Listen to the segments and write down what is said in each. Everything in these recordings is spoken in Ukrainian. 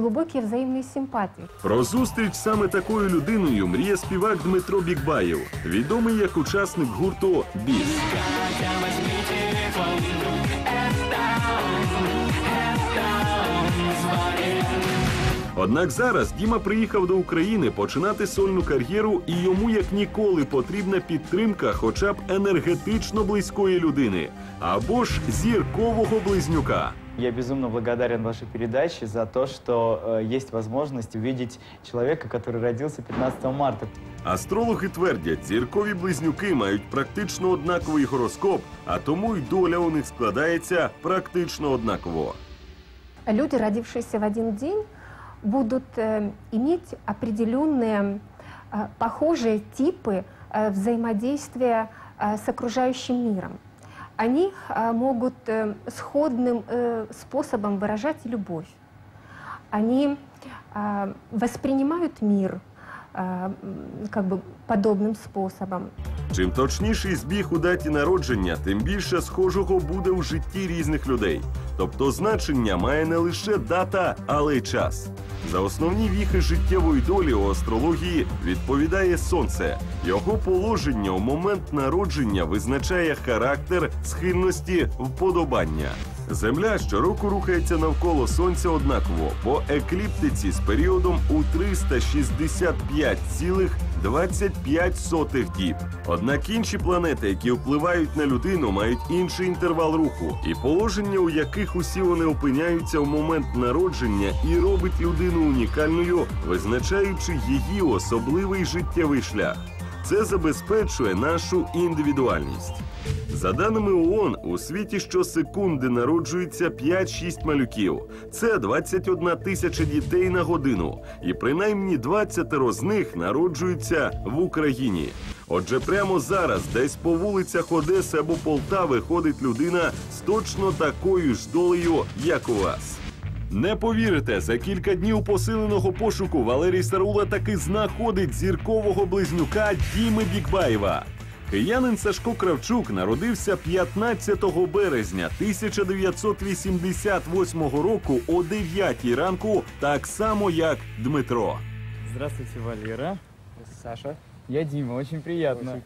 глубокие взаимные симпатии. Про зустріч саме такою людиною мріє співак Дмитро Бікбаєв, відомий як учасник гурту Біс. Однак зараз Діма приїхав до України починати сольну кар'єру, і йому як ніколи потрібна підтримка, хоча б енергетично близької людини, або ж зіркового близнюка. Я безумно благодарен вашей передаче за то, что э, есть возможность увидеть человека, который родился 15 марта. Астрологи твердять, зіркові близнюки мають практично однаковий гороскоп, а тому й доля у них складається практично однаково. Люди, родившиеся в один день, будут э, иметь определенные э, похожие типы э, взаимодействия э, с окружающим миром. Они э, могут э, сходным э, способом выражать любовь. Они э, воспринимают мир э, м, как бы подобным способом. Чим точніший збіг у даті народження, тим більше схожого буде у житті різних людей. Тобто значення має не лише дата, але й час. За основні віхи життєвої долі у астрології відповідає сонце. Його положення у момент народження визначає характер, схильності, вподобання. Земля щороку рухається навколо сонця однаково по екліптиці з періодом у 365,25 діб. Однак інші планети, які впливають на людину, мають інший інтервал руху, і положення, у яких усі вони опиняються в момент народження, і робить людину унікальною, визначаючи її особливий життєвий шлях. Це забезпечує нашу індивідуальність. За даними ООН, у світі щосекунди народжується 5-6 малюків. Це 21 тисяча дітей на годину, і принаймні 20 з них народжуються в Україні. Отже, прямо зараз, десь по вулицях Одеси або Полтави ходить людина з точно такою ж долею, як у вас. Не повірите, за кілька днів посиленого пошуку Валерій Сарула таки знаходить зіркового близнюка Діми Бікбаєва. Киянин Сашко Кравчук народився 15 березня 1988 року о 9 ранку, так само як Дмитро. Здравствуйте, Валера. Саша. Я Дима, очень приятно.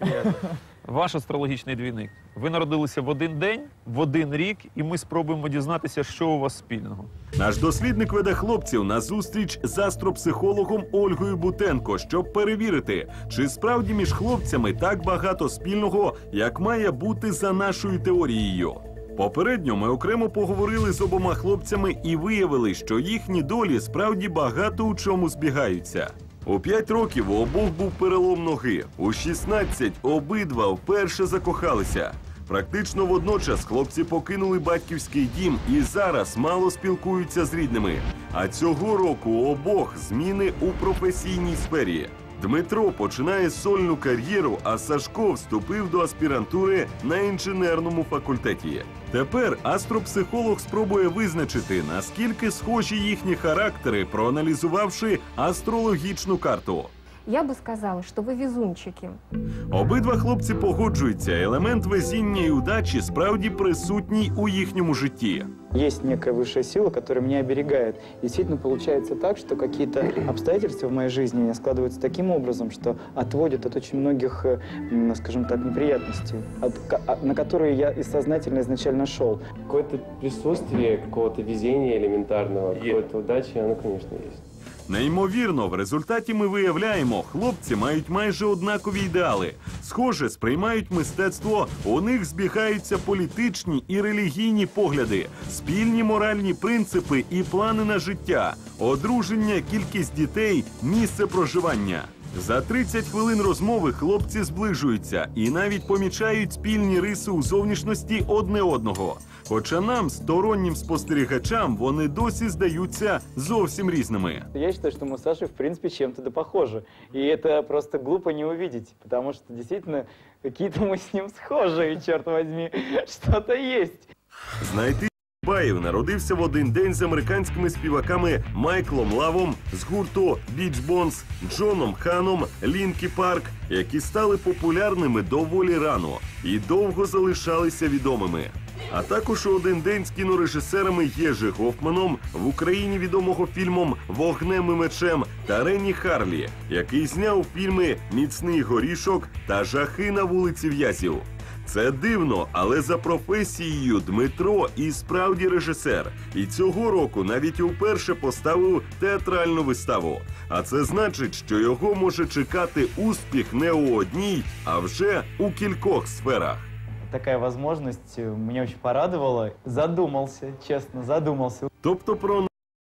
Ваш астрологічний двійник. Ви народилися в один день, в один рік, і ми спробуємо дізнатися, що у вас спільного. Наш дослідник веде хлопців на зустріч з астропсихологом Ольгою Бутенко, щоб перевірити, чи справді між хлопцями так багато спільного, як має бути за нашою теорією. Попередньо ми окремо поговорили з обома хлопцями і виявили, що їхні долі справді багато у чому збігаються. У 5 років у обох був перелом ноги. У 16 обидва вперше закохалися. Практично водночас хлопці покинули батьківський дім і зараз мало спілкуються з рідними. А цього року обох зміни у професійній сфері. Дмитро починає сольну кар'єру, а Сашко вступив до аспірантури на інженерному факультеті. Тепер астропсихолог спробує визначити, наскільки схожі їхні характери, проаналізувавши астрологічну карту. Я бы сказала, что вы везунчики. Обидва хлопці погоджуються, елемент везіння і удачі справді присутній у їхньому житті. Есть некая высшая сила, которая меня оберегает. И действительно получается так, что какие-то обстоятельства в моей жизни у меня складываются таким образом, что отводят от очень многих, э, м, скажем так, неприятностей, от ко- а- на которые я и сознательно изначально шел. Какое-то присутствие какого-то везения элементарного, какой-то удачи, оно, конечно, есть. Неймовірно, в результаті ми виявляємо, хлопці мають майже однакові ідеали. Схоже, сприймають мистецтво, у них збігаються політичні і релігійні погляди, спільні моральні принципи і плани на життя, одруження, кількість дітей, місце проживання. За 30 хвилин розмови хлопці зближуються і навіть помічають спільні риси у зовнішності одне одного. Хоча нам, стороннім спостерігачам, вони досі здаються зовсім різними. Я считаю, что мы с Сашей, в принципе, чем-то да похожи. И это просто глупо не увидеть, потому что действительно какие-то мы с ним схожи, черт возьми, что-то есть. Знайти Баєв народився в один день з американськими співаками Майклом Лавом з гурту Beach Bones, Джоном Ханом, Лінкі Парк, які стали популярними доволі рано і довго залишалися відомими. А також у один день з кінорежисерами Єжи Гофманом в Україні відомого фільмом Вогнем і мечем та Ренні Харлі, який зняв фільми Міцний горішок та Жахи на вулиці В'язів. Це дивно, але за професією Дмитро і справді режисер. І цього року навіть уперше поставив театральну виставу. А це значить, що його може чекати успіх не у одній, а вже у кількох сферах. Такая возможность э, меня очень порадовала. Задумался, честно, задумался. Тобто про